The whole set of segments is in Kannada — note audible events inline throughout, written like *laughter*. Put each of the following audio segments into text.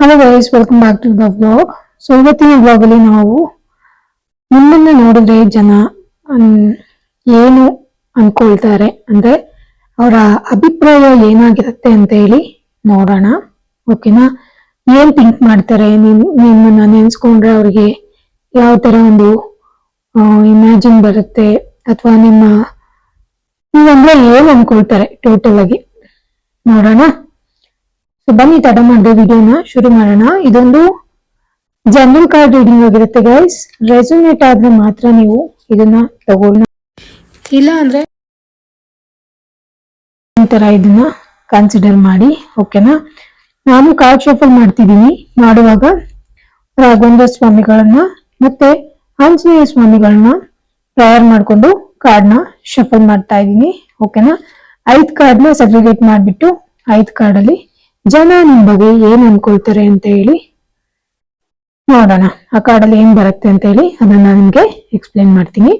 Hello guys welcome back to the vlog so ಇವತ್ತಿನ ಅಲ್ಲಿ ನಾವು ನಿಮ್ಮನ್ನ ನೋಡಿದ್ರೆ ಜನ ಏನು ಅನ್ಕೊಳ್ತಾರೆ ಅಂದ್ರೆ ಅವರ ಅಭಿಪ್ರಾಯ ಏನಾಗಿರುತ್ತೆ ಅಂತ ಹೇಳಿ ನೋಡೋಣ. ಓಕೆನಾ ಏನ್ ಥಿಂಕ್ ಮಾಡ್ತಾರೆ? ನಿಮ್, ನಿಮ್ಮನ್ನ ನೆನ್ಸ್ಕೊಂಡ್ರೆ ಅವ್ರಿಗೆ ಯಾವ ತರ ಒಂದು ಇಮ್ಯಾಜಿನ್ ಬರುತ್ತೆ ಅಥವಾ ನಿಮ್ಮ ನೀವಂದ್ರೆ ಏನ್ ಅನ್ಕೊಳ್ತಾರೆ ಟೋಟಲ್ ಆಗಿ? ನೋಡೋಣ. ಬನ್ನಿ, ತಡ ಮಾಡಿದೆ ವಿಡಿಯೋನ ಶುರು ಮಾಡೋಣ. ಇದೊಂದು ಜನರಲ್ ಕಾರ್ಡ್ ರೀಡಿಂಗ್ ಆಗಿರುತ್ತೆ ಗೈಸ್ ರೆಸೊನೇಟ್ ಆದ್ರೆ ಮಾತ್ರ ನೀವು ಇದನ್ನ ತಗೊಳ್ಳ ಇಲ್ಲ ಅಂದ್ರೆ ಈ ತರ ಇದನ್ನ ಕನ್ಸಿಡರ್ ಮಾಡಿ ಓಕೆನಾ ನಾನು ಕಾರ್ಡ್ ಶಫಲ್ ಮಾಡ್ತಿದ್ದೀನಿ. ಮಾಡುವಾಗ ರಾಘವೇಂದ್ರ ಸ್ವಾಮಿಗಳನ್ನ ಮತ್ತೆ ಆಂಜನೇಯ ಸ್ವಾಮಿಗಳನ್ನ ಪ್ರೇಯರ್ ಮಾಡ್ಕೊಂಡು ಕಾರ್ಡ್ನ ಶಫಲ್ ಮಾಡ್ತಾ ಇದ್ದೀನಿ ಓಕೆನಾ ಐದು ಕಾರ್ಡ್ನ ಸೆಗ್ರಿಗೇಟ್ ಮಾಡ್ಬಿಟ್ಟು ಐದು ಕಾರ್ಡ್ ಅಲ್ಲಿ ಜನ ನಿಮ್ ಬಗ್ಗೆ ಏನ್ ಅನ್ಕೊಳ್ತಾರೆ ಅಂತ ಹೇಳಿ ನೋಡೋಣ. ಆ ಕಾರ್ಡಲ್ಲಿ ಏನ್ ಬರುತ್ತೆ ಅಂತ ಹೇಳಿ ಅದನ್ನ ನಿಮ್ಗೆ ಎಕ್ಸ್ಪ್ಲೇನ್ ಮಾಡ್ತೀನಿ.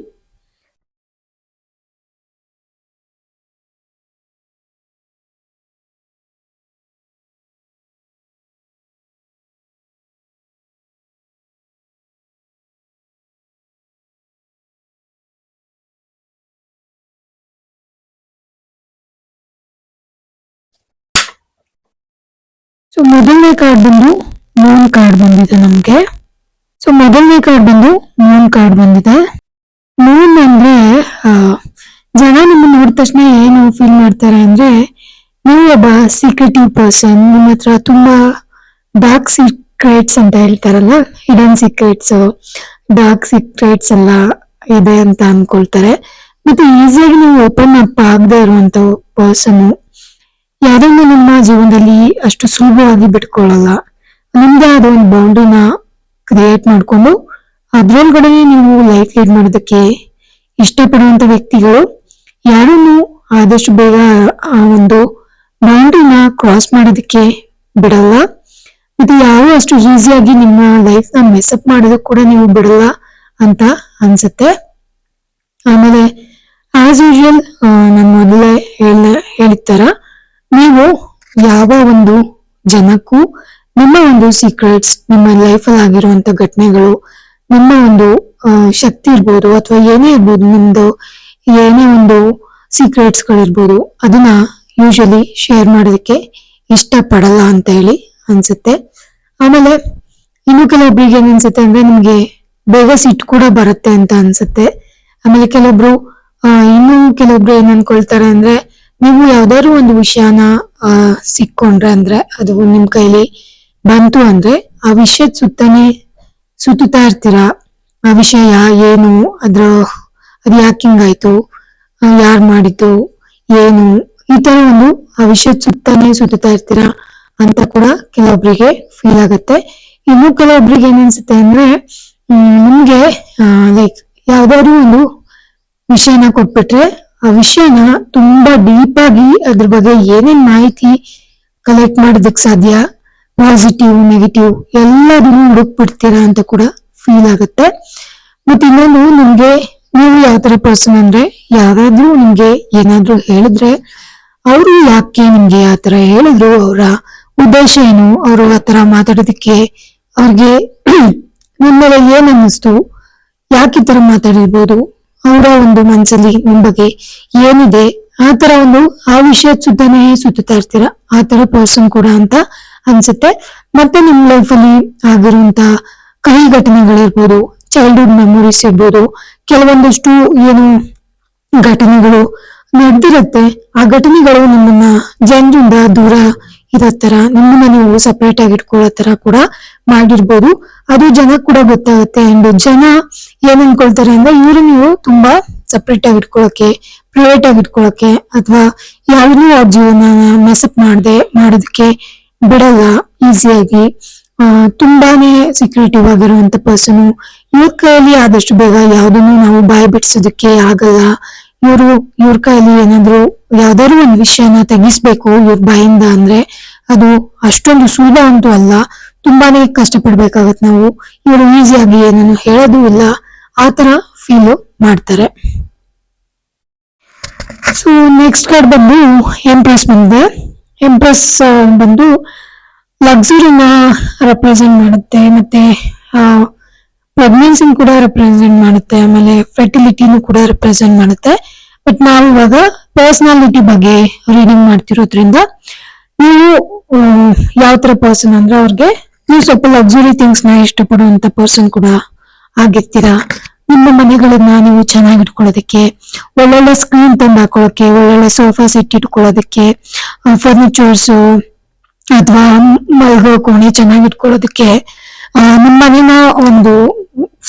ಸೊ ಮೊದಲನೇ ಕಾರ್ಡ್ ಬಂದು ಮೂನ್ ಕಾರ್ಡ್ ಬಂದಿದೆ ನಮಗೆ. ಸೊ ಮೊದಲನೇ ಕಾರ್ಡ್ ಬಂದು ಮೂನ್ ಕಾರ್ಡ್ ಬಂದಿದೆ. ಮೂನ್ ಅಂದ್ರೆ ಜನ ನಿಮ್ಮ ನೋಡಿದ ತಕ್ಷಣ ಏನು ಫೀಲ್ ಮಾಡ್ತಾರೆ ಅಂದ್ರೆ, ನೀವು ಒಬ್ಬ ಸೀಕ್ರೆಟಿವ್ ಪರ್ಸನ್ ನಿಮ್ಮ ಹತ್ರ ತುಂಬಾ ಡಾರ್ಕ್ ಸೀಕ್ರೆಟ್ಸ್ ಅಂತ ಹೇಳ್ತಾರಲ್ಲ ಹಿಡನ್ ಸೀಕ್ರೆಟ್ಸ್ ಡಾರ್ಕ್ ಸೀಕ್ರೆಟ್ಸ್ ಎಲ್ಲ ಇದೆ ಅಂತ ಅನ್ಕೊಳ್ತಾರೆ. ಮತ್ತೆ ಈಸಿಯಾಗಿ ನೀವು ಓಪನ್ ಅಪ್ ಆಗದೆ ಇರುವಂತ ಪರ್ಸನ್ ಯಾರನ್ನು ನಿಮ್ಮ ಜೀವನದಲ್ಲಿ ಅಷ್ಟು ಸುಲಭವಾಗಿ ಬಿಟ್ಕೊಳ್ಳಲ್ಲ. ನಿಮ್ದೇ ಆದ ಒಂದು ಬೌಂಡ್ರಿನ ಕ್ರಿಯೇಟ್ ಮಾಡ್ಕೊಂಡು ಅದ್ರೊಳಗಡೆ ನೀವು ಲೈಫ್ ಲೀಡ್ ಮಾಡೋದಕ್ಕೆ ಇಷ್ಟಪಡುವಂತ ವ್ಯಕ್ತಿಗಳು ಯಾರನ್ನು ಆದಷ್ಟು ಬೇಗ ಆ ಒಂದು ಬೌಂಡ್ರಿನ ಕ್ರಾಸ್ ಮಾಡೋದಕ್ಕೆ ಬಿಡಲ್ಲ. ಇದು ಯಾರು ಅಷ್ಟು ಈಸಿಯಾಗಿ ನಿಮ್ಮ ಲೈಫ್ನ ಮೆಸಪ್ ಮಾಡೋದಕ್ಕೆ ಕೂಡ ನೀವು ಬಿಡಲ್ಲ ಅಂತ ಅನ್ಸುತ್ತೆ. ಆಮೇಲೆ ಆಸ್ ಯೂಶುವಲ್ ನಾನು ಮೊದಲೇ ಹೇಳ ತರ ನೀವು ಯಾವ ಒಂದು ಜನಕ್ಕೂ ನಿಮ್ಮ ಒಂದು ಸೀಕ್ರೆಟ್ಸ್ ನಿಮ್ಮ ಲೈಫ್ ಅಲ್ಲಿ ಆಗಿರುವಂತ ಘಟನೆಗಳು, ನಿಮ್ಮ ಒಂದು ಶಕ್ತಿ ಇರ್ಬೋದು ಅಥವಾ ಏನೇ ಇರ್ಬೋದು, ನಿಮ್ದು ಏನೇ ಒಂದು ಸೀಕ್ರೆಟ್ಸ್ ಗಳಿರ್ಬೋದು, ಅದನ್ನ ಯೂಶಲಿ ಶೇರ್ ಮಾಡೋದಕ್ಕೆ ಇಷ್ಟಪಡಲ್ಲ ಅಂತ ಹೇಳಿ ಅನ್ಸುತ್ತೆ. ಆಮೇಲೆ ಇನ್ನು ಕೆಲವೊಬ್ರಿಗೆ ಏನ್ ಅನ್ಸುತ್ತೆ ಅಂದ್ರೆ ನಿಮ್ಗೆ ಬೇಗ ಸಿಟ್ಟು ಕೂಡ ಬರುತ್ತೆ ಅಂತ ಅನ್ಸುತ್ತೆ. ಆಮೇಲೆ ಕೆಲವೊಬ್ರು ಇನ್ನು ಕೆಲವೊಬ್ರು ಏನ್ ಅನ್ಕೊಳ್ತಾರೆ ಅಂದ್ರೆ ನೀವು ಯಾವ್ದಾದ್ರು ಒಂದು ವಿಷಯನ ಸಿಕ್ಕೊಂಡ್ರೆ ಅಂದ್ರೆ ಅದು ನಿಮ್ ಕೈಲಿ ಬಂತು ಅಂದ್ರೆ ಆ ವಿಷಯದ ಸುತ್ತನೇ ಸುತ್ತುತ್ತಾ ಇರ್ತೀರಾ? ಆ ವಿಷಯ ಏನು, ಅದ್ರ, ಅದು ಯಾಕೆ ಹಿಂಗಾಯ್ತು? ಯಾರು ಮಾಡಿದ್ದು? ಏನು? ಈ ತರ ಒಂದು ಆ ವಿಷಯದ ಸುತ್ತಾನೆ ಸುತ್ತುತ್ತಾ ಇರ್ತೀರಾ ಅಂತ ಕೂಡ ಕೆಲವೊಬ್ರಿಗೆ ಫೀಲ್ ಆಗತ್ತೆ. ಇನ್ನು ಕೆಲವೊಬ್ರಿಗೆ ಏನನ್ಸುತ್ತೆ ಅಂದ್ರೆ ನಿಮ್ಗೆ ಲೈಕ್ ಯಾವ್ದಾದ್ರು ಒಂದು ವಿಷಯನ ಕೊಟ್ಬಿಟ್ರೆ ಆ ವಿಷಯನ ತುಂಬಾ ಡೀಪ್ ಆಗಿ ಅದ್ರ ಬಗ್ಗೆ ಏನೇನ್ ಮಾಹಿತಿ ಕಲೆಕ್ಟ್ ಮಾಡೋದಕ್ ಸಾಧ್ಯ? ಪಾಸಿಟಿವ್ ನೆಗೆಟಿವ್ ಎಲ್ಲದನ್ನು ಹುಡುಕ್ಬಿಡ್ತೀರಾ ಅಂತ ಕೂಡ ಫೀಲ್ ಆಗುತ್ತೆ. ಮತ್ತೆ ಇನ್ನೊಂದು ನಿಮ್ಗೆ ನೀವು ಯಾವ ತರ ಪರ್ಸನ್ ಅಂದ್ರೆ ಯಾರಾದ್ರೂ ನಿಮ್ಗೆ ಏನಾದ್ರೂ ಹೇಳಿದ್ರೆ ಅವರು ಯಾಕೆ ನಿಮ್ಗೆ ಆ ತರ ಹೇಳಿದ್ರು, ಅವರ ಉದ್ದೇಶ ಏನು, ಅವರು ಆ ತರ ಮಾತಾಡೋದಕ್ಕೆ ಅವ್ರಿಗೆ *clears throat* ನಿಮ್ಮ ಏನ್ ಅನ್ನಿಸ್ತು, ಯಾಕೆ ಈ ತರ ಮಾತಾಡಿರ್ಬೋದು? ಅವರ ಒಂದು ಮನ್ಸಲ್ಲಿ ನಿಮ್ ಏನಿದೆ? ಆ ತರ ಒಂದು, ಆ ವಿಷಯದ ಸುದ್ದನೇ ಸುತ್ತಾ ಇರ್ತೀರ? ಆ ತರ ಪರ್ಸನ್ ಕೂಡ ಅಂತ ಅನ್ಸುತ್ತೆ. ಮತ್ತೆ ನಿಮ್ ಲೈಫ್ ಅಲ್ಲಿ ಆಗಿರುವಂತ ಕಹಿ ಘಟನೆಗಳಿರ್ಬೋದು ಚೈಲ್ಡ್ಹುಡ್ ಮೆಮೊರೀಸ್ ಇರ್ಬೋದು, ಕೆಲವೊಂದಷ್ಟು ಏನು ಘಟನೆಗಳು ನಡೆದಿರುತ್ತೆ. ಆ ಘಟನೆಗಳು ನಿಮ್ಮನ್ನ ಜನರಿಂದ ದೂರ ಇರೋ ತರ, ನಿಮ್ಮನ್ನ ನೀವು ಸಪ್ರೇಟ್ ಆಗಿ ಇಟ್ಕೊಳ್ಳೋ ತರ ಕೂಡ ಮಾಡಿರ್ಬೋದು. ಅದು ಜನ ಕೂಡ ಗೊತ್ತಾಗುತ್ತೆ. ಅಂಡ್ ಜನ ಏನ್ ಅನ್ಕೊಳ್ತಾರೆ ಅಂದ್ರೆ ಇವ್ರು ನೀವು ತುಂಬಾ ಸಪ್ರೇಟ್ ಆಗಿ ಇಟ್ಕೊಳಕ್ಕೆ ಪ್ರೈವೇಟ್ ಆಗಿ ಇಟ್ಕೊಳಕ್ಕೆ ಅಥವಾ ಯಾವ್ದು ಅವ್ರ ಜೀವನ ಮೆಸಪ್ ಮಾಡದೆ, ಮಾಡೋದಕ್ಕೆ ಬಿಡಲ್ಲ. ಈಸಿಯಾಗಿ ತುಂಬಾನೇ ಸೀಕ್ರೆಟಿವ್ ಆಗಿರುವಂತ ಪರ್ಸನ್ ಇವ್ರ ಕೈಯಲ್ಲಿ ಆದಷ್ಟು ಬೇಗ ಯಾವ್ದನ್ನು ನಾವು ಬಾಯ್ ಬಿಡಿಸೋದಕ್ಕೆ ಆಗಲ್ಲ. ಇವರು, ಇವ್ರ ಕೈಲಿ ಏನಾದ್ರು ಯಾವ್ದಾದ್ರು ಒಂದು ವಿಷಯನ ತೆಗಿಸ್ಬೇಕು ಇವ್ರ ಬಾಯಿಂದ ಅಂದ್ರೆ ಅದು ಅಷ್ಟೊಂದು ಸುಲಭ ಅಂತೂ ಅಲ್ಲ. ತುಂಬಾನೇ ಕಷ್ಟಪಡ್ಬೇಕಾಗತ್ ನಾವು. ಇವರು ಈಸಿಯಾಗಿ ಏನನ್ನು ಹೇಳೋದು ಇಲ್ಲ. ಆತರ ತರ ಫೀಲ್ ಮಾಡ್ತಾರೆ. ಸೊ ನೆಕ್ಸ್ಟ್ ಕಾರ್ಡ್ ಬಂದು ಎಂಪ್ರೆಸ್ ಬಂದಿದೆ. ಎಂಪ್ರೆಸ್ ಬಂದು ಲಕ್ಸುರಿನ ರೆಪ್ರೆಸೆಂಟ್ ಮಾಡುತ್ತೆ. ಮತ್ತೆ ಪ್ರೆಗ್ನೆನ್ಸಿ ಕೂಡ ರೆಪ್ರೆಸೆಂಟ್ ಮಾಡುತ್ತೆ, ಆಮೇಲೆ ಫರ್ಟಿಲಿಟಿನೂ ಕೂಡ ರೆಪ್ರೆಸೆಂಟ್ ಮಾಡುತ್ತೆ. ಬಟ್ ನಾವು ಇವಾಗ ಪರ್ಸನಾಲಿಟಿ ಬಗ್ಗೆ ರೀಡಿಂಗ್ ಮಾಡ್ತಿರೋದ್ರಿಂದ ನೀವು ಯಾವ ತರ ಪರ್ಸನ್ ಅಂದ್ರೆ ಅವ್ರಿಗೆ ನೀವು ಸ್ವಲ್ಪ ಲಕ್ಸುರಿ ಥಿಂಗ್ಸ್ನ ಇಷ್ಟಪಡುವಂತ ಪರ್ಸನ್ ಕೂಡ ಆಗಿರ್ತೀರಾ? ನಿಮ್ಮ ಮನೆಗಳನ್ನ ನೀವು ಚೆನ್ನಾಗಿ ಇಟ್ಕೊಳ್ಳೋದಕ್ಕೆ, ಒಳ್ಳೊಳ್ಳೆ ಸ್ಕ್ರೀನ್ ತಂದು ಹಾಕೊಳ್ಳೋಕೆ ಒಳ್ಳೊಳ್ಳೆ ಸೋಫಾ ಸೆಟ್ ಇಟ್ಕೊಳ್ಳೋದಕ್ಕೆ ಫರ್ನಿಚರ್ಸ್ ಅಥವಾ ಮಲ್ಗೋ ಕೋಣೆ ಚೆನ್ನಾಗಿ ಇಟ್ಕೊಳ್ಳೋದಕ್ಕೆ ನಿಮ್ಮ ಮನೇನ ಒಂದು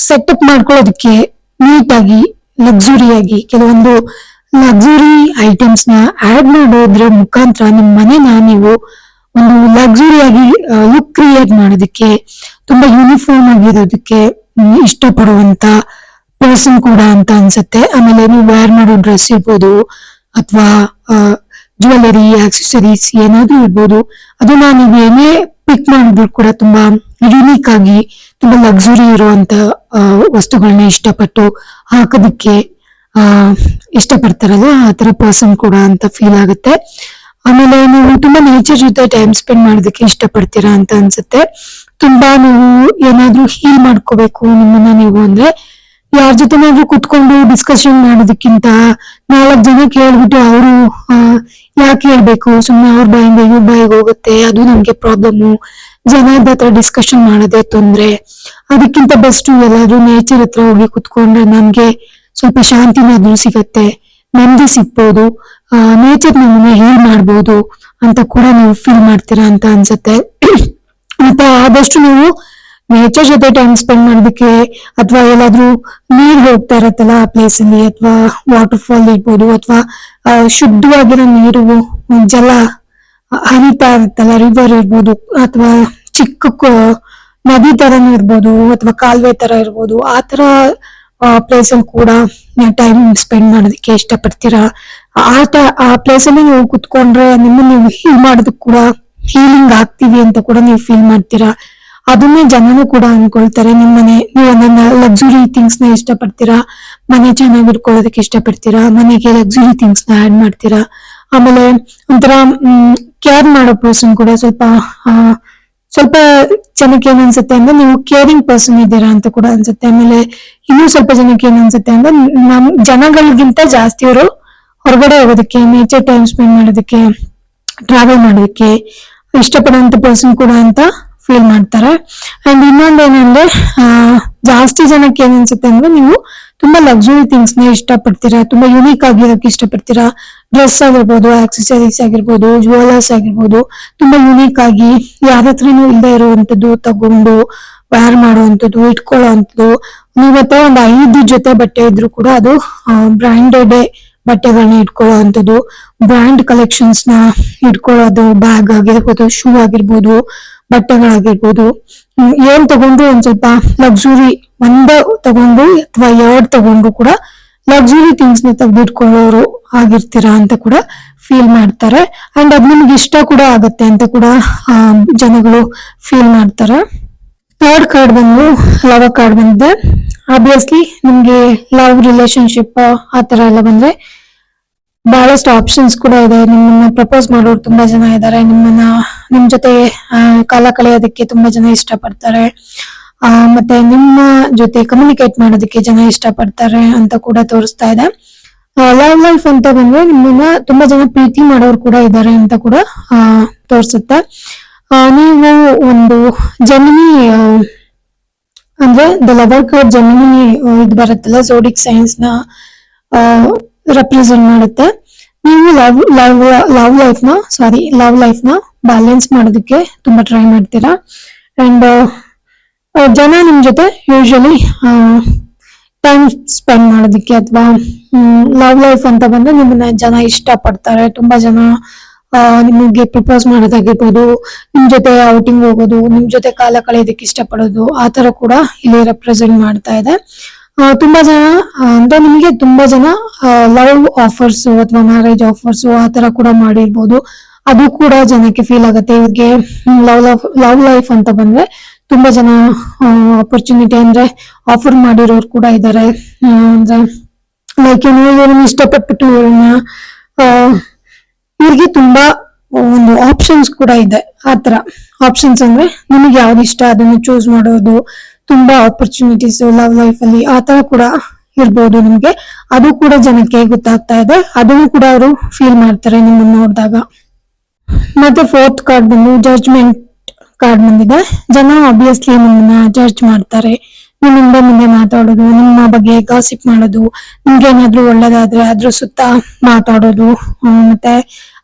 ಸೆಟಪ್ ಮಾಡ್ಕೊಳ್ಳೋದಕ್ಕೆ ನೀಟಾಗಿ ಲಕ್ಸುರಿಯಾಗಿ ಕೆಲವೊಂದು ಲಕ್ಸುರಿ ಐಟಮ್ಸ್ನ ಆಡ್ ಮಾಡೋದ್ರ ಮುಖಾಂತರ ನಿಮ್ಮ ಮನೆನ ನೀವು ಒಂದು ಲಕ್ಸುರಿಯಾಗಿ ಲುಕ್ ಕ್ರಿಯೇಟ್ ಮಾಡೋದಕ್ಕೆ ತುಂಬಾ ಯೂನಿಫಾರ್ಮ್ ಆಗಿರೋದಕ್ಕೆ ಇಷ್ಟಪಡುವಂತ ಪರ್ಸನ್ ಕೂಡ ಅಂತ ಅನ್ಸುತ್ತೆ. ಆಮೇಲೆ ನೀವು ವೇರ್ ಮಾಡೋ ಡ್ರೆಸ್ ಇರ್ಬೋದು, ಅಥವಾ ಜ್ಯುವೆಲರಿ ಆಕ್ಸೆಸರೀಸ್ ಏನಾದ್ರೂ ಇರ್ಬೋದು. ಅದನ್ನ ನೀವು ಏನೇ ಪಿಕ್ ಮಾಡಿದ್ರು ಕೂಡ ತುಂಬಾ ಯುನೀಕ್ ಆಗಿ, ತುಂಬಾ ಲಕ್ಸುರಿ ಇರುವಂತ ವಸ್ತುಗಳನ್ನ ಇಷ್ಟಪಟ್ಟು ಹಾಕೋದಕ್ಕೆ, ಆ ಇಷ್ಟಪಡ್ತಾರಲ್ಲ ಆ ತರ ಪರ್ಸನ್ ಕೂಡ ಅಂತ ಫೀಲ್ ಆಗುತ್ತೆ. ಆಮೇಲೆ ನೀವು ತುಂಬಾ ನೇಚರ್ ಜೊತೆ ಟೈಮ್ ಸ್ಪೆಂಡ್ ಮಾಡೋದಕ್ಕೆ ಇಷ್ಟಪಡ್ತೀರಾ ಅಂತ ಅನ್ಸುತ್ತೆ. ತುಂಬಾ ನೀವು ಏನಾದ್ರೂ ಹೀಲ್ ಮಾಡ್ಕೋಬೇಕು ನಿಮ್ಮನ್ನ ನೀವು ಅಂದ್ರೆ ಯಾರ ಜೊತೆನಾದ್ರೂ ಕುತ್ಕೊಂಡು ಡಿಸ್ಕಷನ್ ಮಾಡೋದಕ್ಕಿಂತ ನಾಲ್ಕು ಜನ ಕೇಳ್ಬಿಟ್ಟು ಅವರು ಯಾಕೆ ಹೇಳ್ಬೇಕು? ಸುಮ್ಮನೆ ಅವ್ರ ಬಾಯಿಂದ ಇವ್ರ ಬಾಯಿಗೆ ಹೋಗುತ್ತೆ, ಅದು ನಮ್ಗೆ ಪ್ರಾಬ್ಲಮ್ ಜನದ ಹತ್ರ ಡಿಸ್ಕಷನ್ ಮಾಡೋದೇ ತೊಂದ್ರೆ. ಅದಕ್ಕಿಂತ ಬೆಸ್ಟ್ ಎಲ್ಲಾದ್ರೂ ನೇಚರ್ ಹತ್ರ ಹೋಗಿ ಕುತ್ಕೊಂಡ್ರೆ ನಮ್ಗೆ ಸ್ವಲ್ಪ ಶಾಂತಿನಾದ್ರೂ ಸಿಗತ್ತೆ. ನೆಮ್ಮದಿ ಸಿಗ್ಬೋದು. ನೇಚರ್ ನಮ್ಮನ್ನ ಹೀಲ್ ಮಾಡ್ಬೋದು ಅಂತ ಕೂಡ ನೀವು ಫೀಲ್ ಮಾಡ್ತೀರಾ ಅಂತ ಅನ್ಸುತ್ತೆ. ಮತ್ತೆ ಆದಷ್ಟು ನೀವು ನೇಚರ್ ಜೊತೆ ಟೈಮ್ ಸ್ಪೆಂಡ್ ಮಾಡೋದಕ್ಕೆ ಅಥವಾ ಎಲ್ಲಾದ್ರೂ ನೀರ್ ಹೋಗ್ತಾ ಇರತ್ತಲ್ಲ ಆ ಪ್ಲೇಸ್ ಅಲ್ಲಿ ಅಥವಾ ವಾಟರ್ ಫಾಲ್ ಇರ್ಬೋದು ಅಥವಾ ಶುದ್ಧವಾಗಿರೋ ನೀರು, ಜಲ, ಹರಿತಾ ಇರುತ್ತಲ್ಲ ರಿವರ್ ಇರ್ಬೋದು ಅಥವಾ ಚಿಕ್ಕ ನದಿ ತರನು ಇರ್ಬೋದು ಅಥವಾ ಕಾಲುವೆ ತರ ಇರ್ಬೋದು, ಆ ತರ ಪ್ಲೇಸ್ ಅಲ್ಲಿ ಕೂಡ ಟೈಮ್ ಸ್ಪೆಂಡ್ ಮಾಡೋದಕ್ಕೆ ಇಷ್ಟಪಡ್ತೀರಾ? ಆ ಆ ಪ್ಲೇಸ್ ಅಲ್ಲಿ ನೀವು ಕುತ್ಕೊಂಡ್ರೆ ನಿಮ್ಮ ನೀವು ಹೀಲ್ ಮಾಡೋದಕ್ಕೆ ಕೂಡ ಹೀಲಿಂಗ್ ಆಗ್ತೀವಿ ಅಂತ ಕೂಡ ನೀವು ಫೀಲ್ ಮಾಡ್ತೀರಾ? ಅದನ್ನೇ ಜನನು ಕೂಡ ಅನ್ಕೊಳ್ತಾರೆ ನಿಮ್ಮನೆ ನೀವು ನನ್ನ ಲಕ್ಸುರಿ ಥಿಂಗ್ಸ್ನ ಇಷ್ಟಪಡ್ತೀರಾ? ಮನೆ ಚೆನ್ನಾಗಿ ಇಟ್ಕೊಳ್ಳೋದಕ್ಕೆ ಇಷ್ಟಪಡ್ತೀರಾ? ಮನೆಗೆ ಲಕ್ಸುರಿ ಥಿಂಗ್ಸ್ನ ಆಡ್ ಮಾಡ್ತೀರಾ? ಆಮೇಲೆ ಒಂಥರ ಕೇರ್ ಮಾಡೋ ಪರ್ಸನ್ ಕೂಡ ಸ್ವಲ್ಪ ಸ್ವಲ್ಪ ಜನಕ್ಕೆ ಏನ್ ಅನ್ಸುತ್ತೆ ಅಂದ್ರೆ ನೀವು ಕೇರಿಂಗ್ ಪರ್ಸನ್ ಇದ್ದೀರಾ ಅಂತ ಕೂಡ ಅನ್ಸುತ್ತೆ. ಆಮೇಲೆ ಇನ್ನೂ ಸ್ವಲ್ಪ ಜನಕ್ಕೆ ಏನ್ ಅನ್ಸುತ್ತೆ ಅಂದ್ರೆ ನಮ್ ಜನಗಳಿಗಿಂತ ಜಾಸ್ತಿ ಅವರು ಹೊರಗಡೆ ಹೋಗೋದಕ್ಕೆ ನೇಚರ್ ಟೈಮ್ ಸ್ಪೆಂಡ್ ಮಾಡೋದಕ್ಕೆ ಟ್ರಾವೆಲ್ ಮಾಡೋದಕ್ಕೆ ಇಷ್ಟಪಡುವಂತ ಪರ್ಸನ್ ಕೂಡ ಅಂತ ಫೀಲ್ ಮಾಡ್ತಾರೆ. ಅಂಡ್ ಇನ್ನೊಂದ್ ಏನಂದ್ರೆ ಜಾಸ್ತಿ ಜನಕ್ಕೆ ಏನ್ ಅಂದ್ರೆ ನೀವು ತುಂಬಾ ಲಕ್ಸುರಿ ಥಿಂಗ್ಸ್ನ ಇಷ್ಟಪಡ್ತೀರಾ, ತುಂಬಾ ಯುನೀಕ್ ಆಗಿರೋಕೆ ಇಷ್ಟಪಡ್ತೀರಾ. ಡ್ರೆಸ್ ಆಗಿರ್ಬೋದು ಆಕ್ಸೆಸರೀಸ್ ಆಗಿರ್ಬೋದು ಜುವೆಲರ್ಸ್ ಆಗಿರ್ಬೋದು, ತುಂಬಾ ಯುನೀಕ್ ಆಗಿ ಯಾರ ಹತ್ರನೂ ಇಲ್ಲದೆ ಇರುವಂತದ್ದು ತಗೊಂಡು ವೇರ್ ಮಾಡುವಂತದ್ದು ಇಟ್ಕೊಳ್ಳುವಂಥದ್ದು ನೀವ್ ಹತ್ರ ಒಂದು ಐದು ಜೊತೆ ಬಟ್ಟೆ ಇದ್ರು ಕೂಡ ಅದು ಬ್ರ್ಯಾಂಡೆಡ್ ಬಟ್ಟೆಗಳನ್ನ ಇಟ್ಕೊಳ್ಳುವಂಥದ್ದು ಬ್ರ್ಯಾಂಡ್ ಕಲೆಕ್ಷನ್ಸ್ನ ಇಟ್ಕೊಳ್ಳೋದು ಬ್ಯಾಗ್ ಆಗಿರ್ಬೋದು ಶೂ ಆಗಿರ್ಬೋದು ಬಟ್ಟೆಗಳಾಗಿರ್ಬೋದು. ಏನ್ ತಗೊಂಡ್ರು ಒಂದ್ ಸ್ವಲ್ಪ ಲಕ್ಸುರಿ ಒಂದೇ ತಗೊಂಡು ಅಥವಾ ಎರಡ್ ತಗೊಂಡ್ರು ಕೂಡ ಲಕ್ಸುರಿ ಥಿಂಗ್ಸ್ನ ತೆಗೆದಿಟ್ಕೊಳ್ಳೋರು ಆಗಿರ್ತೀರಾ ಅಂತ ಕೂಡ ಫೀಲ್ ಮಾಡ್ತಾರೆ. ಅಂಡ್ ಅದ್ ನಿಮ್ಗೆ ಇಷ್ಟ ಕೂಡ ಆಗತ್ತೆ ಅಂತ ಕೂಡ ಜನಗಳು ಫೀಲ್ ಮಾಡ್ತಾರೆ. ಥರ್ಡ್ ಕಾರ್ಡ್ ಬಂದು ಲವ್ ಕಾರ್ಡ್ ಬಂದಿದೆ. ಆಬ್ವಿಯಸ್ಲಿ ನಿಮ್ಗೆ ಲವ್ ರಿಲೇಶನ್ಶಿಪ್ ಆ ತರ ಎಲ್ಲ ಬಂದ್ರೆ ಬಹಳಷ್ಟು ಆಪ್ಷನ್ಸ್ ಕೂಡ ಇದೆ. ನಿಮ್ಮನ್ನ ಪ್ರಪೋಸ್ ಮಾಡೋರು ತುಂಬಾ ಜನ ಇದ್ದಾರೆ. ನಿಮ್ಮನ್ನ ನಿಮ್ ಜೊತೆ ಕಾಲ ಕಳೆಯೋದಕ್ಕೆ ತುಂಬಾ ಜನ ಇಷ್ಟಪಡ್ತಾರೆ. ಆ, ಮತ್ತೆ ನಿಮ್ಮ ಜೊತೆ ಕಮ್ಯುನಿಕೇಟ್ ಮಾಡೋದಕ್ಕೆ ಜನ ಇಷ್ಟಪಡ್ತಾರೆ ಅಂತ ಕೂಡ ತೋರಿಸ್ತಾ ಇದೆ. ಲವ್ ಲೈಫ್ ಅಂತ ಬಂದ್ರೆ ನಿಮ್ಮನ್ನ ತುಂಬಾ ಜನ ಪ್ರೀತಿ ಮಾಡೋರು ಕೂಡ ಇದ್ದಾರೆ ಅಂತ ಕೂಡ ತೋರಿಸುತ್ತೆ. ನೀವು ಒಂದು ಜಮಿನಿ ಅಂದ್ರೆ ದ ಲವರ್ ಕರ್ ಜಮಿನಿ ಇದು ಬರುತ್ತಲ್ಲ ಜೋಡಿಕ್ ಸೈನ್ಸ್ನ ರೆಪ್ರೆಸೆಂಟ್ ಮಾಡುತ್ತೆ. ನೀವು ಲವ್ ಲವ್ ಲವ್ ಲೈಫ್ನ ಸಾರಿ ಲವ್ ಲೈಫ್ನ ಬ್ಯಾಲೆನ್ಸ್ ಮಾಡೋದಕ್ಕೆ ತುಂಬಾ ಟ್ರೈ ಮಾಡ್ತೀರಾ. ಅಂಡ್ ಜನ ನಿಮ್ ಜೊತೆ ಯೂಶಲಿ ಟೈಮ್ ಸ್ಪೆಂಡ್ ಮಾಡೋದಕ್ಕೆ ಅಥವಾ ಲವ್ ಲೈಫ್ ಅಂತ ಬಂದ್ರೆ ನಿಮ್ಮನ್ನ ಜನ ಇಷ್ಟ ಪಡ್ತಾರೆ ತುಂಬಾ ಜನ ನಿಮಗೆ ಪ್ರಪೋಸ್ ಮಾಡೋದಾಗಿರ್ಬೋದು, ನಿಮ್ ಜೊತೆ ಔಟಿಂಗ್ ಹೋಗೋದು, ನಿಮ್ ಜೊತೆ ಕಾಲ ಕಳೆಯೋದಕ್ಕೆ ಇಷ್ಟಪಡೋದು, ಆ ತರ ಕೂಡ ಇಲ್ಲಿ ರೆಪ್ರೆಸೆಂಟ್ ಮಾಡ್ತಾ ಇದೆ. ತುಂಬಾ ಜನ ಅಂದ್ರೆ ನಿಮಗೆ ತುಂಬಾ ಜನ ಲವ್ ಆಫರ್ಸ್ ಅಥವಾ ಮ್ಯಾರೇಜ್ ಆಫರ್ಸ್ ಆ ತರ ಕೂಡ ಮಾಡಿರ್ಬೋದು. ಅದು ಕೂಡ ಜನಕ್ಕೆ ಫೀಲ್ ಆಗುತ್ತೆ. ಇವ್ರಿಗೆ ಲವ್ ಲವ್ ಲವ್ ಲೈಫ್ ಅಂತ ಬಂದ್ರೆ ತುಂಬಾ ಜನ ಆಪರ್ಚುನಿಟಿ ಅಂದ್ರೆ ಆಫರ್ ಮಾಡಿರೋರು ಕೂಡ ಇದ್ದಾರೆ ಅಂದ್ರೆ ಲೈಕ್ ಇವ್ರನ್ನ ಇಷ್ಟಪಟ್ಬಿಟ್ಟು ಇವ್ರನ್ನ ಇವ್ರಿಗೆ ತುಂಬಾ ಒಂದು ಆಪ್ಷನ್ಸ್ ಕೂಡ ಇದೆ. ಆತರ ಆಪ್ಷನ್ಸ್ ಅಂದ್ರೆ ನಿಮಗೆ ಯಾವ್ದು ಇಷ್ಟ, ಅದನ್ನ ಚೂಸ್ ಮಾಡೋದು ತುಂಬಾ ಆಪರ್ಚುನಿಟೀಸ್ ಲವ್ ಲೈಫ್ ಅಲ್ಲಿ ಆತರ ಕೂಡ ಇರ್ಬೋದು ನಿಮ್ಗೆ. ಅದು ಕೂಡ ಜನಕ್ಕೆ ಗೊತ್ತಾಗ್ತಾ ಇದೆ. ಅದನ್ನು ಕೂಡ ಅವರು ಫೀಲ್ ಮಾಡ್ತಾರೆ ನಿಮ್ಮನ್ನ ನೋಡಿದಾಗ. ಮತ್ತೆ ಫೋರ್ತ್ ಕಾರ್ಡ್ ಬಂದು ಜಡ್ಜ್ಮೆಂಟ್ ಕಾರ್ಡ್ ಬಂದಿದೆ. ಜನ ಆಬ್ವಿಯಸ್ಲಿ ನಿಮ್ಮನ್ನ ಜಡ್ಜ್ ಮಾಡ್ತಾರೆ. ನಿಮ್ಮ ಮುಂದೆ ಮಾತಾಡೋದು, ನಿಮ್ಮ ಬಗ್ಗೆ ಗಾಸಿಪ್ ಮಾಡೋದು, ನಿಮ್ಗೆ ಏನಾದ್ರು ಒಳ್ಳೇದಾದ್ರೆ ಅದ್ರ ಸುತ್ತ ಮಾತಾಡೋದು ಮತ್ತೆ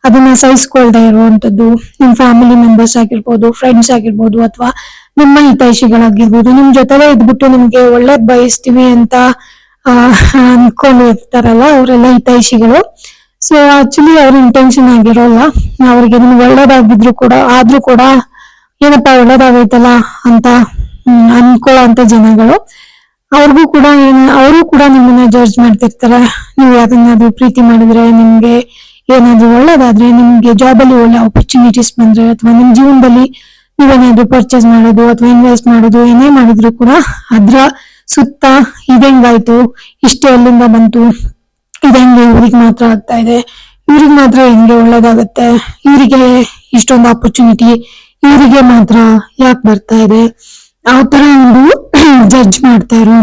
ಅದನ್ನ ಸಹಿಸ್ಕೊಳ್ದೆ ಇರುವಂತದ್ದು. ನಿಮ್ ಫ್ಯಾಮಿಲಿ ಮೆಂಬರ್ಸ್ ಆಗಿರ್ಬೋದು ಫ್ರೆಂಡ್ಸ್ ಆಗಿರ್ಬೋದು, ಅಥವಾ ನಿಮ್ಮ ಹಿತೈಷಿಗಳಾಗಿರ್ಬೋದು ನಿಮ್ ಜೊತೆಲೇ ಇದ್ಬಿಟ್ಟು ನಿಮ್ಗೆ ಒಳ್ಳೇದ್ ಬಯಸ್ತೀವಿ ಅಂತ ಆ, ಅನ್ಕೊಂಡಿರ್ತಾರಲ್ಲ ಅವರೆಲ್ಲ ಹಿತೈಷಿಗಳು. ಸೊ ಆಕ್ಚುಲಿ ಅವ್ರ ಇಂಟೆನ್ಷನ್ ಆಗಿರೋಲ್ಲ ಅವ್ರಿಗೆ ನಿಮ್ಗೆ ಒಳ್ಳೇದಾಗಿದ್ರು ಕೂಡ ಆದ್ರೂ ಕೂಡ ಏನಪ್ಪಾ ಒಳ್ಳೇದಾಗೈತಲ್ಲ ಅಂತ ಅನ್ಕೊಳ್ಳೋ ಜನಗಳು. ಅವ್ರಿಗೂ ಕೂಡ ಏನ್ ಅವರು ಕೂಡ ನಿಮ್ಮನ್ನ ಜಡ್ಜ್ ಮಾಡ್ತಿರ್ತಾರೆ. ನೀವು ಯಾರನ್ನಾದ್ರೂ ಪ್ರೀತಿ ಮಾಡಿದ್ರೆ ನಿಮ್ಗೆ ಏನಾದ್ರೂ ಒಳ್ಳೇದಾದ್ರೆ ನಿಮ್ಗೆ ಜಾಬ್ ಅಲ್ಲಿ ಒಳ್ಳೆ ಆಪರ್ಚುನಿಟೀಸ್ ಬಂದ್ರೆ ಅಥವಾ ನಿಮ್ ಜೀವನದಲ್ಲಿ ನೀವೇನಾದ್ರೂ ಪರ್ಚೇಸ್ ಮಾಡೋದು ಅಥವಾ ಇನ್ವೆಸ್ಟ್ ಮಾಡೋದು ಏನೇ ಮಾಡಿದ್ರು ಕೂಡ ಅದ್ರ ಸುತ್ತ ಇದೆಂಗಾಯ್ತು ಇಷ್ಟೇ ಅಲ್ಲಿಂದ ಬಂತು ಇದಂಗೆ ಇವ್ರಿಗೆ ಮಾತ್ರ ಆಗ್ತಾ ಇದೆ, ಇವ್ರಿಗೆ ಮಾತ್ರ ಹೆಂಗೆ ಒಳ್ಳೇದಾಗತ್ತೆ, ಇವರಿಗೆ ಇಷ್ಟೊಂದು ಆಪರ್ಚುನಿಟಿ ಇವರಿಗೆ ಮಾತ್ರ ಯಾಕೆ ಬರ್ತಾ ಇದೆ, ಆ ತರ ಒಂದು *clears throat* ಜಡ್ಜ್ ಮಾಡ್ತಾ ಇರೋ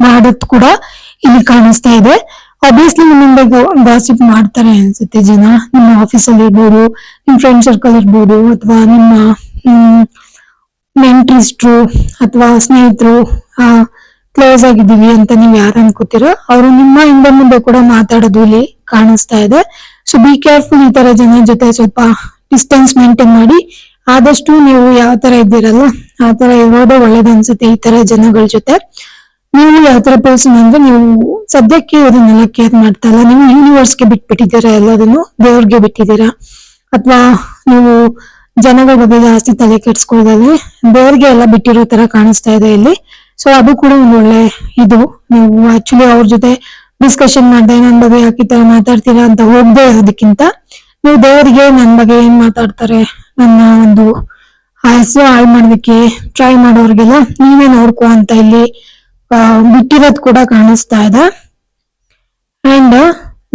ಮಾಡೋದ್ ಕೂಡ ಇಲ್ಲಿ ಕಾಣಿಸ್ತಾ ಇದೆ. ಆಬ್ವಿಯಸ್ಲಿ ನಿಮ್ಮಿಂದ ಗಾಸಿಪ್ ಮಾಡ್ತಾರೆ ಅನ್ಸುತ್ತೆ ಜನ, ನಿಮ್ಮ ಆಫೀಸಲ್ಲಿ ಇರ್ಬೋದು ನಿಮ್ ಫ್ರೆಂಡ್ ಸರ್ಕಲ್ ಇರ್ಬೋದು, ಅಥವಾ ನಿಮ್ಮ ಹ್ಮ್ ನೆಂಟ್ರಿಸ್ಟ್ರು ಅಥವಾ ಸ್ನೇಹಿತರು ಕ್ಲೋಸ್ ಆಗಿದ್ದೀವಿ ಅಂತ ನೀವು ಯಾರು ಅನ್ಕೋತೀರೋ ಅವರು ನಿಮ್ಮ ಹಿಂದೆ ಮುಂದೆ ಕೂಡ ಮಾತಾಡೋದು ಇಲ್ಲಿ ಕಾಣಿಸ್ತಾ ಇದೆ. ಸೊ ಬಿ ಕೇರ್ಫುಲ್ ಈ ತರ ಜನ ಜೊತೆ ಸ್ವಲ್ಪ ಡಿಸ್ಟೆನ್ಸ್ ಮೇಂಟೈನ್ ಮಾಡಿ. ಆದಷ್ಟು ನೀವು ಯಾವ ತರ ಇದ್ದೀರಲ್ಲ, ಆ ತರ ಇರೋದೇ ಒಳ್ಳೇದು ಅನ್ಸುತ್ತೆ ಈ ತರ ಜನಗಳ ಜೊತೆ. ನೀವು ಯಾವ ತರ ಪರ್ಸನ್ ಅಂದ್ರೆ ನೀವು ಸದ್ಯಕ್ಕೆ ಅದನ್ನೆಲ್ಲ ಕೇರ್ ಮಾಡ್ತಾ ಇಲ್ಲ. ನೀವು ಯೂನಿವರ್ಸ್ಗೆ ಬಿಟ್ಬಿಟ್ಟಿದ್ದೀರಾ ಎಲ್ಲದನ್ನು, ದೇವ್ರಿಗೆ ಬಿಟ್ಟಿದ್ದೀರಾ? ಅಥವಾ ನೀವು ಜನಗಳ ಬಗ್ಗೆ ಜಾಸ್ತಿ ತಲೆ ಕೆಡ್ಸ್ಕೊಳ್ದೆ ಬೇರ್ಗೆ ಎಲ್ಲ ಬಿಟ್ಟಿರೋ ತರ ಕಾಣಿಸ್ತಾ ಇದೆ ಇಲ್ಲಿ. ಸೊ ಅದು ಕೂಡ ಒಂದು ಒಳ್ಳೆ ಇದು. ನೀವು ಆಕ್ಚುಲಿ ಅವ್ರ ಜೊತೆ ಡಿಸ್ಕಷನ್ ಮಾಡ್ದೆ, ನನ್ ಬಗ್ಗೆ ಯಾಕೆ ತರ ಮಾತಾಡ್ತೀರಾ ಅಂತ ಹೋಗದೆ ಇರೋದಕ್ಕಿಂತ ನೀವು ದೇವರಿಗೆ ನನ್ ಬಗ್ಗೆ ಏನ್ ಮಾತಾಡ್ತಾರೆ ನನ್ನ ಒಂದು ಹಾಸ್ಯ ಹಾಳು ಮಾಡೋದಕ್ಕೆ ಟ್ರೈ ಮಾಡೋರ್ಗೆಲ್ಲ ನೀವೇ ನೋಡ್ಕೋ ಅಂತ ಇಲ್ಲಿ ಬಿಟ್ಟಿರೋದ್ ಕೂಡ ಕಾಣಿಸ್ತಾ ಇದೆ. ಅಂಡ್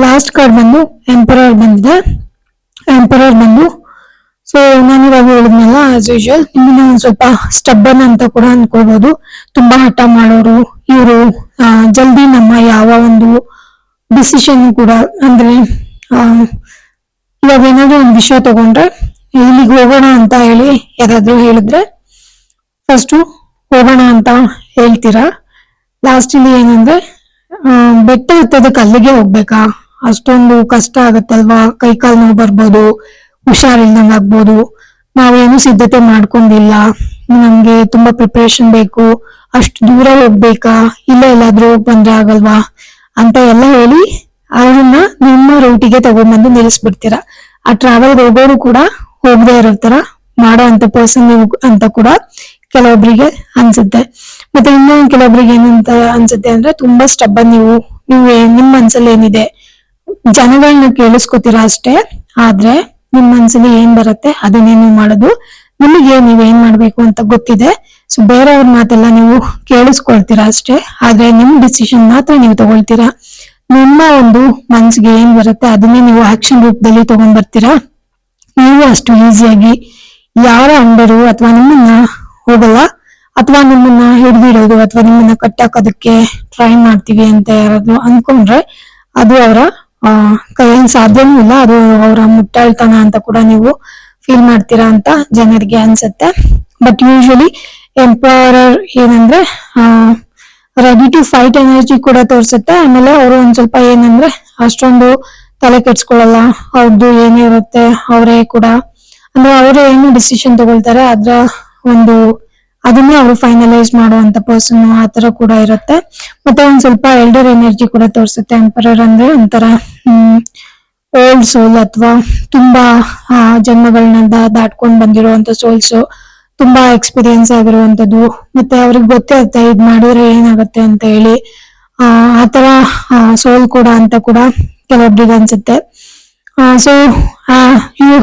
ಲಾಸ್ಟ್ ಕಾರ್ಡ್ ಬಂದು ಎಂಪರರ್ ಬಂದಿದೆ. ಎಂಪರರ್ ಬಂದು ಸೊ ನಾನು ಇವಾಗ ಹೇಳಿದ್ನಲ್ಲ ಆಸ್ ಯೂಶುವಲ್ ಇಲ್ಲಿ ಒಂದ್ ಸ್ವಲ್ಪ ಸ್ಟಬ್ಬನ್ ಅಂತ ಕೂಡ ಅನ್ಕೋಬಹುದು ತುಂಬಾ ಹಠ ಮಾಡೋರು, ಇವರು ಜಲ್ದಿ ನಮ್ಮ ಯಾವ ಒಂದು ಡಿಸಿಷನ್ ಕೂಡ, ಅಂದ್ರೆ ಇವಾಗ ಏನಾದ್ರು ಒಂದು ವಿಷಯ ತಗೊಂಡ್ರೆ, ಇಲ್ಲಿಗೆ ಹೋಗೋಣ ಅಂತ ಹೇಳಿ ಯಾರಾದ್ರು ಹೇಳಿದ್ರೆ ಫಸ್ಟು ಹೋಗೋಣ ಅಂತ ಹೇಳ್ತೀರಾ? ಲಾಸ್ಟ್ ಇಲ್ಲಿ ಏನಂದ್ರೆ ಬೆಟ್ಟ ಹತ್ತೋದಕ್ಕೆ ಅಲ್ಲಿಗೆ ಹೋಗ್ಬೇಕಾ? ಅಷ್ಟೊಂದು ಕಷ್ಟ ಆಗತ್ತಲ್ವಾ? ಕೈ ಕಾಲು ನೋವು ಬರ್ಬೋದು. ಹುಷಾರಿಲ್ದಂಗ್ ಆಗ್ಬೋದು. ನಾವೇನು ಸಿದ್ಧತೆ ಮಾಡ್ಕೊಂಡಿಲ್ಲ. ನಮ್ಗೆ ತುಂಬಾ ಪ್ರಿಪರೇಷನ್ ಬೇಕು. ಅಷ್ಟು ದೂರ ಹೋಗ್ಬೇಕಾ? ಇಲ್ಲ ಎಲ್ಲಾದ್ರೂ ಹೋಗ್ ಬಂದ್ರೆ ಆಗಲ್ವಾ? ಅಂತ ಎಲ್ಲ ಹೇಳಿ ಅವ್ರನ್ನ ನಿಮ್ಮ ರೂಟಿಗೆ ತಗೊಂಡ್ಬಂದು ನಿಲ್ಲಿಸ್ಬಿಡ್ತೀರಾ? ಆ ಟ್ರಾವೆಲ್ ಹೋಗೋರು ಕೂಡ ಹೋಗದೆ ಇರೋ ತರ ಮಾಡೋ ಅಂತ ಪರ್ಸನ್ ನೀವು ಅಂತ ಕೂಡ ಕೆಲವೊಬ್ರಿಗೆ ಅನ್ಸುತ್ತೆ. ಮತ್ತೆ ಇನ್ನೊಂದು ಕೆಲವೊಬ್ರಿಗೆ ಏನಂತ ಅನ್ಸುತ್ತೆ ಅಂದ್ರೆ ತುಂಬಾ ಸ್ಟಬ್ಬನ್ ನೀವು. ನೀವು ನಿಮ್ ಮನ್ಸಲ್ಲಿ ಏನಿದೆ ಜನಗಳನ್ನ ಕೇಳಿಸ್ಕೊತೀರಾ ಅಷ್ಟೇ. ಆದ್ರೆ ನಿಮ್ ಮನ್ಸಲ್ಲಿ ಏನ್ ಬರುತ್ತೆ ಅದನ್ನೇ ನೀವು ಮಾಡೋದು. ನಿಮಗೆ ನೀವ್ ಏನ್ ಮಾಡ್ಬೇಕು ಅಂತ ಗೊತ್ತಿದೆ. ಸೊ ಬೇರೆಯವ್ರ ಮಾತೆಲ್ಲ ನೀವು ಕೇಳಿಸ್ಕೊಳ್ತೀರಾ ಅಷ್ಟೇ. ಆದ್ರೆ ನಿಮ್ ಡಿಸಿಷನ್ ಮಾತ್ರ ನೀವು ತಗೊಳ್ತೀರಾ. ನಿಮ್ಮ ಒಂದು ಮನ್ಸಿಗೆ ಏನ್ ಬರುತ್ತೆ ಅದನ್ನೇ ನೀವು ಆಕ್ಷನ್ ರೂಪದಲ್ಲಿ ತಗೊಂಡ್ ಬರ್ತೀರಾ ನೀವು ಅಷ್ಟು ಈಸಿಯಾಗಿ ಯಾರ ಅಂಡರು ಅಥವಾ ನಿಮ್ಮನ್ನ ಹೋಗಲ್ಲ, ಅಥವಾ ನಿಮ್ಮನ್ನ ಹಿಡಿದಿಡೋದು, ಅಥವಾ ನಿಮ್ಮನ್ನ ಕಟ್ಟಾಕೋದಕ್ಕೆ ಟ್ರೈ ಮಾಡ್ತೀವಿ ಅಂತ ಯಾರಾದ್ರೂ ಅನ್ಕೊಂಡ್ರೆ ಅದು ಅವರ ಕೈಯಲ್ಲಿ ಸಾಧ್ಯನೂ ಇಲ್ಲ. ಅದು ಅವರ ಮುಟ್ಟಾಳ್ತನ ಅಂತ ಕೂಡ ನೀವು ಫೀಲ್ ಮಾಡ್ತೀರಾ ಅಂತ ಜನರಿಗೆ ಅನ್ಸುತ್ತೆ. ಬಟ್ ಯೂಶಲಿ ಎಂಪವರರ್ ಏನಂದ್ರೆ ರೆಡಿ ಟು ಫೈಟ್ ಎನರ್ಜಿ ಕೂಡ ತೋರಿಸುತ್ತೆ. ಆಮೇಲೆ ಅವರು ಒಂದ್ ಸ್ವಲ್ಪ ಏನಂದ್ರೆ, ಅಷ್ಟೊಂದು ತಲೆ ಕೆಡ್ಸ್ಕೊಳಲ್ಲ ಅವ್ರದ್ದು ಏನಿರುತ್ತೆ ಅವರೇ ಕೂಡ. ಅಂದ್ರೆ ಅವರು ಏನು ಡಿಸಿಷನ್ ತಗೊಳ್ತಾರೆ? ಅದ್ರ ಒಂದು ಅದನ್ನೇ ಅವರು ಫೈನಲೈಸ್ ಮಾಡುವಂತ ಪರ್ಸನ್ ಆ ತರ ಕೂಡ ಇರುತ್ತೆ. ಮತ್ತೆ ಒಂದ್ ಸ್ವಲ್ಪ ಎಲ್ಡರ್ ಎನರ್ಜಿ ಕೂಡ ತೋರಿಸುತ್ತೆ ಎಂಪರರ್ ಅಂದ್ರೆ ಒಂಥರ ಓಲ್ಡ್ ಸೋಲ್ ಅಥವಾ ತುಂಬಾ ಜನ್ಮಗಳನ್ನ ದಾಟ್ಕೊಂಡ್ ಬಂದಿರುವಂತ ಸೋಲ್ಸ್ ತುಂಬಾ ಎಕ್ಸ್ಪೀರಿಯನ್ಸ್ ಆಗಿರುವಂತದ್ದು. ಮತ್ತೆ ಅವ್ರಿಗೆ ಗೊತ್ತಿರುತ್ತೆ ಇದ್ ಮಾಡಿದ್ರೆ ಏನಾಗುತ್ತೆ ಅಂತ ಹೇಳಿ. ಆ ಆತರ ಸೋಲ್ ಕೂಡ ಅಂತ ಕೂಡ ಕೆಲವೊಬ್ರಿಗೆ ಅನ್ಸುತ್ತೆ. ಸೊ ಇವು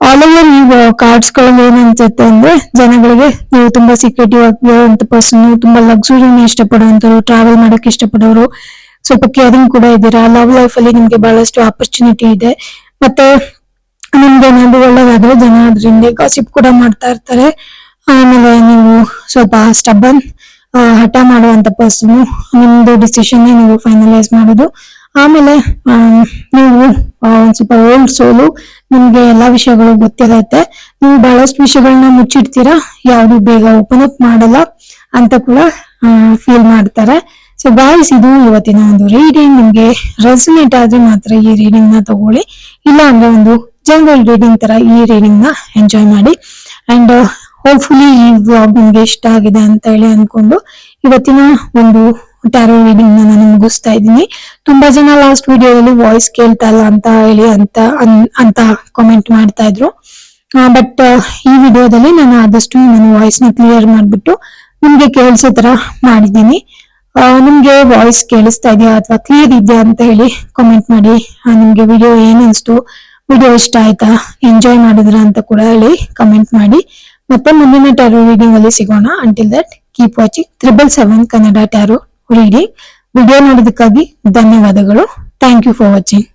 ಆಲ್ ಓವರ್ ಈ ಕಾರ್ಡ್ಸ್ ಏನ್ ಅನ್ಸುತ್ತೆ ಅಂದ್ರೆ ಜನಗಳಿಗೆ ನೀವು ತುಂಬಾ ಸೀಕ್ರೆಟಿವ್ ಆಗಿರುವಂತ ಪರ್ಸನ್ ತುಂಬಾ ಲಕ್ಸುರಿ ಇಷ್ಟಪಡುವಂತವ್ರು ಟ್ರಾವೆಲ್ ಮಾಡಕ್ ಇಷ್ಟಪಡೋರು, ಸ್ವಲ್ಪ ಕೇರಿಂಗ್ ಕೂಡ ಇದ್ದೀರಾ? ಲವ್ ಲೈಫ್ ಅಲ್ಲಿ ನಿಮ್ಗೆ ಬಹಳಷ್ಟು ಆಪರ್ಚುನಿಟಿ ಇದೆ. ಮತ್ತೆ ನಿಮ್ಗೆ ಏನಾದ್ರು ಒಳ್ಳೇದಾದ್ರೆ ಜನ ಅದ್ರಿಂದ ಗಾಸಿಪ್ ಕೂಡ ಮಾಡ್ತಾ ಇರ್ತಾರೆ. ಆಮೇಲೆ ನೀವು ಸ್ವಲ್ಪ ಸ್ಟಬನ್ ಹಠ ಮಾಡುವಂತ ಪರ್ಸನ್ ನಿಮ್ದು ಡಿಸಿಷನ್ ನೀವು ಫೈನಲೈಸ್ ಮಾಡೋದು. ಆಮೇಲೆ ನೀವು ಸ್ವಲ್ಪ ಓಲ್ಡ್ ಸೋಲು ನಿಮ್ಗೆ ಎಲ್ಲಾ ವಿಷಯಗಳು ಗೊತ್ತಿರತ್ತೆ. ನೀವು ಬಹಳಷ್ಟು ವಿಷಯಗಳನ್ನ ಮುಚ್ಚಿಡ್ತೀರಾ? ಯಾವ್ದು ಬೇಗ ಓಪನ್ ಅಪ್ ಮಾಡಲ್ಲ ಅಂತ ಕೂಡ ಫೀಲ್ ಮಾಡ್ತಾರೆ. ಸೊ ಗಾಯ್ಸ್ ಇದು ಇವತ್ತಿನ ಒಂದು ರೀಡಿಂಗ್ ನಿಮ್ಗೆ ರೆಸನೇಟ್ ಆದ್ರೆ ಮಾತ್ರ ಈ ರೀಡಿಂಗ್ನ ತಗೊಳ್ಳಿ. ಇಲ್ಲ ಅಂದ್ರೆ ಒಂದು ಜನರಲ್ ರೀಡಿಂಗ್ ತರ ಈ ರೀಡಿಂಗ್ನ ಎಂಜಾಯ್ ಮಾಡಿ. ಅಂಡ್ ಹೋಪ್ಫುಲಿ ಈ ವ್ಲಾಗ್ ನಿಮ್ಗೆ ಇಷ್ಟ ಆಗಿದೆ ಅಂತ ಹೇಳಿ ಅನ್ಕೊಂಡು ಇವತ್ತಿನ ಒಂದು ಟ್ಯಾರೋ ರೀಡಿಂಗ್ ನಾನು ಮುಗಿಸ್ತಾ ಇದ್ದೀನಿ. ತುಂಬಾ ಜನ ಲಾಸ್ಟ್ ವಿಡಿಯೋದಲ್ಲಿ ವಾಯ್ಸ್ ಕೇಳ್ತಾ ಇಲ್ಲ ಅಂತ ಹೇಳಿ ಅಂತ ಅಂತ ಕಾಮೆಂಟ್ ಮಾಡ್ತಾ ಇದ್ರು ಬಟ್ ಈ ವಿಡಿಯೋದಲ್ಲಿ ನಾನು ಆದಷ್ಟು ನನ್ನ ವಾಯ್ಸ್ನ ಕ್ಲಿಯರ್ ಮಾಡ್ಬಿಟ್ಟು ನಿಮ್ಗೆ ಕೇಳಿಸೋ ತರ ಮಾಡಿದ್ದೀನಿ. ನಿಮಗೆ ವಾಯ್ಸ್ ಕೇಳಿಸ್ತಾ ಇದೆಯಾ ಅಥವಾ ಕ್ಲಿಯರ್ ಇದೆಯಾ ಅಂತ ಹೇಳಿ ಕಾಮೆಂಟ್ ಮಾಡಿ. ನಿಮ್ಗೆ ವಿಡಿಯೋ ಏನ್ ವಿಡಿಯೋ ಇಷ್ಟ ಆಯ್ತಾ ಎಂಜಾಯ್ ಮಾಡಿದ್ರ ಅಂತ ಕೂಡ ಹೇಳಿ ಕಮೆಂಟ್ ಮಾಡಿ. ಮತ್ತೆ ಮುಂದಿನ ಟ್ಯಾರೋ ರೀಡಿಂಗ್ ಅಲ್ಲಿ ಸಿಗೋಣ. Until that keep watching triple seven Kannada tarot reading video ನೋಡೋದಕ್ಕಾಗಿ ಧನ್ಯವಾದಗಳು. Thank you for watching